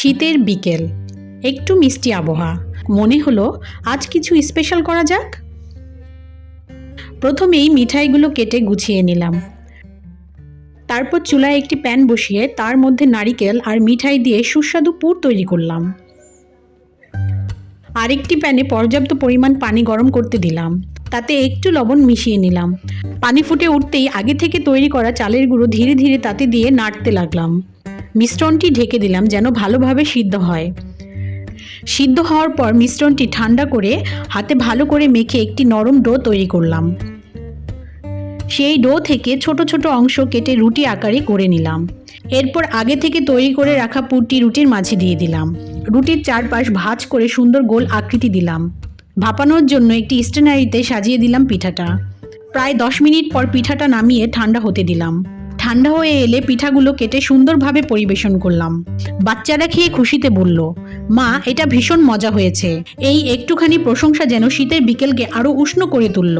শীতের বিকেল। একটু মিষ্টি আবহাওয়া। মনে হলো আজ কিছু স্পেশাল করা যাক। প্রথমেই মিঠাইগুলো কেটে গুছিয়ে নিলাম। তারপর চুলায় একটি প্যান বসিয়ে তার মধ্যে নারিকেল আর মিঠাই দিয়ে সুস্বাদু পুর তৈরি করলাম। আরেকটি প্যানে পর্যাপ্ত পরিমাণ পানি গরম করতে দিলাম। তাতে একটু লবণ মিশিয়ে নিলাম। পানি ফুটে উঠতেই আগে থেকে তৈরি করা চালের গুঁড়ো ধীরে ধীরে তাতে দিয়ে নাড়তে লাগলাম। মিশ্রণটি ঢেকে দিলাম যেন ভালোভাবে সিদ্ধ হয়। সিদ্ধ হওয়ার পর মিশ্রণটি ঠান্ডা করে হাতে ভালো করে মেখে একটি নরম ডো তৈরি করলাম। সেই ডো থেকে ছোট ছোট অংশ কেটে রুটি আকারে করে নিলাম। এরপর আগে থেকে তৈরি করে রাখা পুরটি রুটির মাঝে দিয়ে দিলাম। রুটির চারপাশ ভাঁজ করে সুন্দর গোল আকৃতি দিলাম। ভাপানোর জন্য একটি স্টেনারিতে সাজিয়ে দিলাম পিঠাটা। প্রায় দশ মিনিট পর পিঠাটা নামিয়ে ঠান্ডা হতে দিলাম। ঠান্ডা হয়ে এলে পিঠাগুলো কেটে সুন্দরভাবে পরিবেশন করলাম। বাচ্চারা খেয়ে খুশিতে বলল, মা, এটা ভীষণ মজা হয়েছে। এই একটুখানি প্রশংসা যেন শীতের বিকেলকে আরও উষ্ণ করে তুলল।